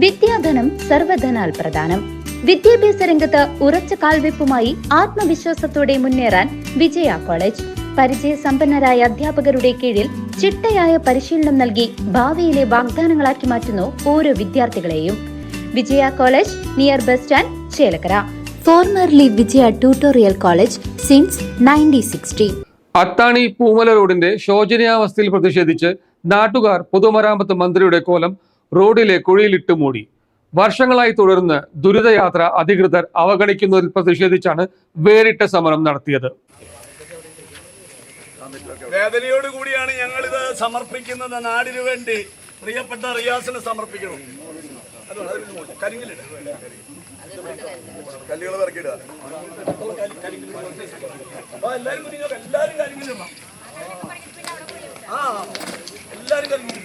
വിദ്യാധനം സർവധനാൽ പ്രധാനം വിദ്യാഭ്യാസ രംഗത്ത് ഉറച്ച കാൽവെപ്പുമായി ആത്മവിശ്വാസത്തോടെ മുന്നേറാൻ വിജയ കോളേജ്. പരിചയസമ്പന്നരായ അധ്യാപകരുടെ കീഴിൽ ചിട്ടയായ പരിശീലനം നൽകി ഭാവിയിലെ വാഗ്ദാനങ്ങളാക്കി മാറ്റുന്നു ഓരോ വിദ്യാർത്ഥികളെയും. Vijaya college near bus stand Chelakkara. Formerly Vijaya tutorial college since nineteen sixty. Athani Poomala റോഡിന്റെ ശോചനീയാവസ്ഥയിൽ പ്രതിഷേധിച്ച് നാട്ടുകാർ പൊതുമരാമത്ത് മന്ത്രിയുടെ കോലം റോഡിലെ കുഴിയിലിട്ട് മൂടി. വർഷങ്ങളായി തുടർന്ന് ദുരിതയാത്ര അധികൃതർ അവഗണിക്കുന്നതിൽ പ്രതിഷേധിച്ചാണ് വേറിട്ട സമരം നടത്തിയത്. വേദനയോട് കൂടിയാണ് ഞങ്ങൾ ഇത് സമർപ്പിക്കുന്നത് നാടിനു വേണ്ടി. പ്രിയപ്പെട്ട റിയാസിന് സമർപ്പിക്കണം. കല്ലുകൾ ഇറക്കിയിടുക എല്ലാരും എല്ലാരും ആ എല്ലാരും കരിങ്ങിലിടണം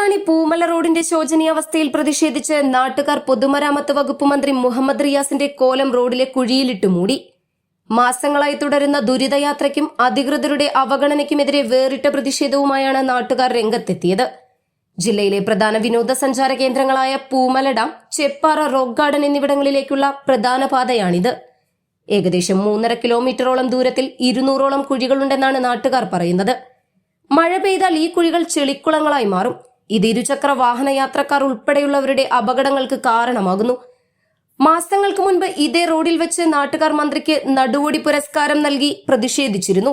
അത്താണി പൂമല റോഡിന്റെ ശോചനീയാവസ്ഥയിൽ പ്രതിഷേധിച്ച് നാട്ടുകാർ പൊതുമരാമത്ത് വകുപ്പ് മന്ത്രി മുഹമ്മദ് റിയാസിന്റെ കോലം റോഡിലെ കുഴിയിലിട്ട് മൂടി. മാസങ്ങളായി തുടരുന്ന ദുരിതയാത്രയ്ക്കും അധികൃതരുടെ അവഗണനയ്ക്കുമെതിരെ വേറിട്ട പ്രതിഷേധവുമായാണ് നാട്ടുകാർ രംഗത്തെത്തിയത്. ജില്ലയിലെ പ്രധാന വിനോദസഞ്ചാര കേന്ദ്രങ്ങളായ Poomala dam Cheppara rock garden എന്നിവിടങ്ങളിലേക്കുള്ള പ്രധാന പാതയാണിത്. ഏകദേശം മൂന്നര കിലോമീറ്ററോളം ദൂരത്തിൽ ഇരുന്നൂറോളം കുഴികളുണ്ടെന്നാണ് നാട്ടുകാർ പറയുന്നത്. മഴ പെയ്താൽ ഈ കുഴികൾ ചെളിക്കുളങ്ങളായി മാറും. ഇത് ഇരുചക്ര വാഹന യാത്രക്കാർ ഉൾപ്പെടെയുള്ളവരുടെ അപകടങ്ങൾക്ക് കാരണമാകുന്നു. മാസങ്ങൾക്ക് മുൻപ് ഇതേ റോഡിൽ വെച്ച് നാട്ടുകാർ മന്ത്രിക്ക് നടുവൊടി പുരസ്കാരം നൽകി പ്രതിഷേധിച്ചിരുന്നു.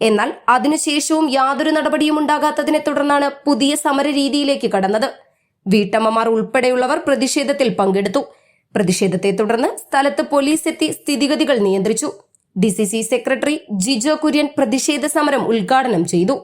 എന്നാൽ അതിനുശേഷവും യാതൊരു നടപടിയും ഉണ്ടാകാത്തതിനെ തുടർന്നാണ് പുതിയ സമര രീതിയിലേക്ക് കടന്നത്. വീട്ടമ്മമാർ ഉൾപ്പെടെയുള്ളവർ പ്രതിഷേധത്തിൽ പങ്കെടുത്തു. പ്രതിഷേധത്തെ തുടർന്ന് സ്ഥലത്ത് പോലീസ് എത്തി സ്ഥിതിഗതികൾ നിയന്ത്രിച്ചു. ഡി സെക്രട്ടറി ജിജോ കുര്യൻ പ്രതിഷേധ സമരം ഉദ്ഘാടനം ചെയ്തു.